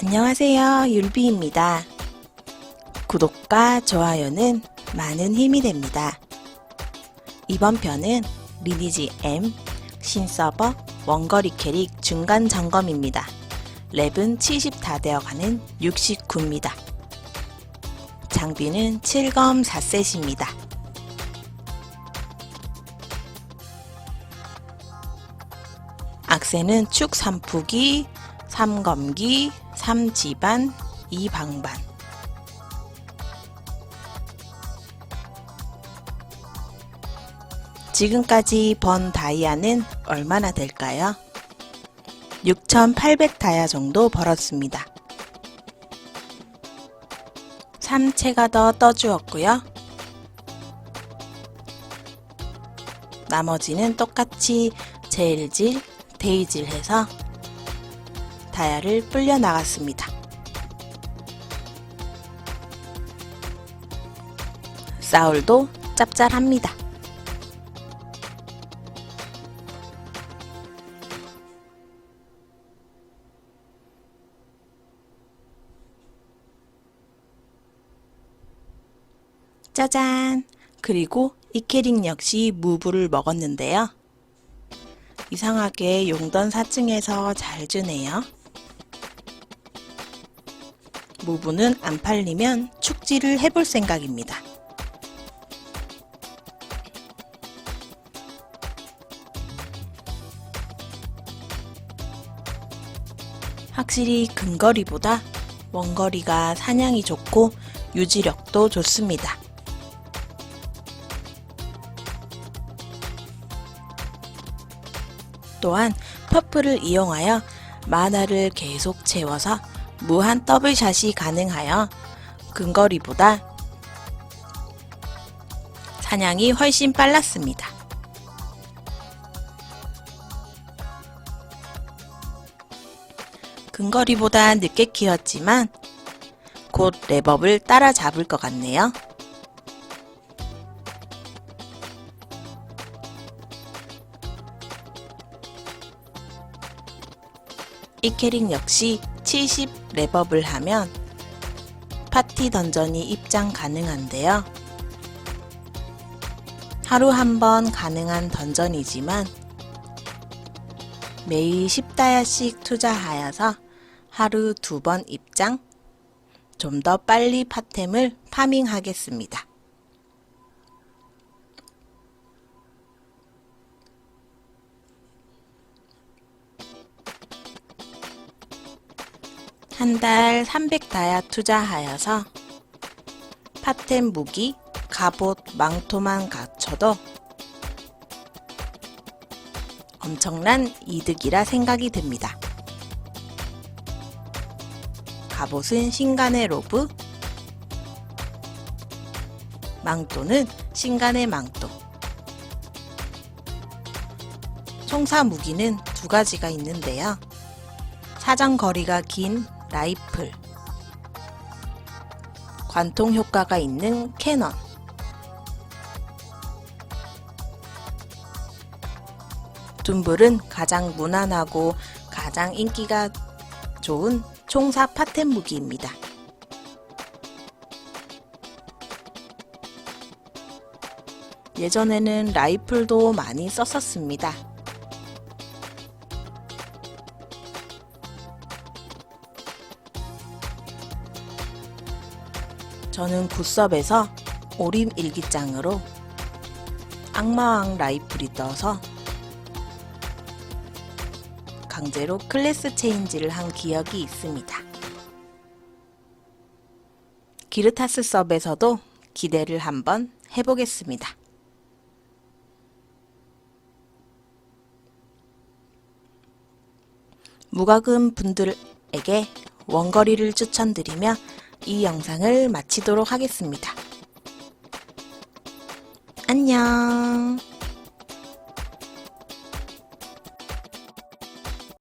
안녕하세요. 율비입니다. 구독과 좋아요는 많은 힘이 됩니다. 이번 편은 리니지 M 신서버 원거리 캐릭 중간 점검입니다. 랩은 70 다 되어가는 69입니다. 장비는 7검 4셋입니다. 악세는 축 3푸기, 3검기, 3지반, 2방반. 지금까지 번 다이아는 얼마나 될까요? 6,800 다이아 정도 벌었습니다. 3채가 더 떠주었고요. 나머지는 똑같이 제일질, 데이질 해서 다이아를 불려 나갔습니다. 사울도 짭짤합니다. 짜잔! 그리고 이 캐릭 역시 무브를 먹었는데요. 이상하게 용던 4층에서 잘 주네요. 무브는 안 팔리면 축지를 해볼 생각입니다. 확실히 근거리보다 원거리가 사냥이 좋고 유지력도 좋습니다. 또한 퍼플을 이용하여 만화를 계속 채워서 무한 더블샷이 가능하여 근거리보다 사냥이 훨씬 빨랐습니다. 근거리보다 늦게 키웠지만 곧 랩업을 따라잡을 것 같네요. 이 캐릭 역시 70 랩업을 하면 파티 던전이 입장 가능한데요. 하루 한 번 가능한 던전이지만 매일 10다야씩 투자하여서 하루 두 번 입장, 좀 더 빨리 파템을 파밍하겠습니다. 한 달 300다야 투자하여서 파템 무기, 갑옷, 망토만 갖춰도 엄청난 이득이라 생각이 듭니다. 갑옷은 신간의 로브, 망토는 신간의 망토. 총사 무기는 두 가지가 있는데요. 사정 거리가 긴 라이플, 관통 효과가 있는 캐넌, 둠블은 가장 무난하고 가장 인기가 좋은 총사 파템 무기입니다. 예전에는 라이플도 많이 썼었습니다. 저는 굿섭에서 오림 일기장으로 악마왕 라이플이 떠서 강제로 클래스 체인지를 한 기억이 있습니다. 기르타스 섭에서도 기대를 한번 해보겠습니다. 무과금 분들에게 원거리를 추천드리며 이 영상을 마치도록 하겠습니다. 안녕.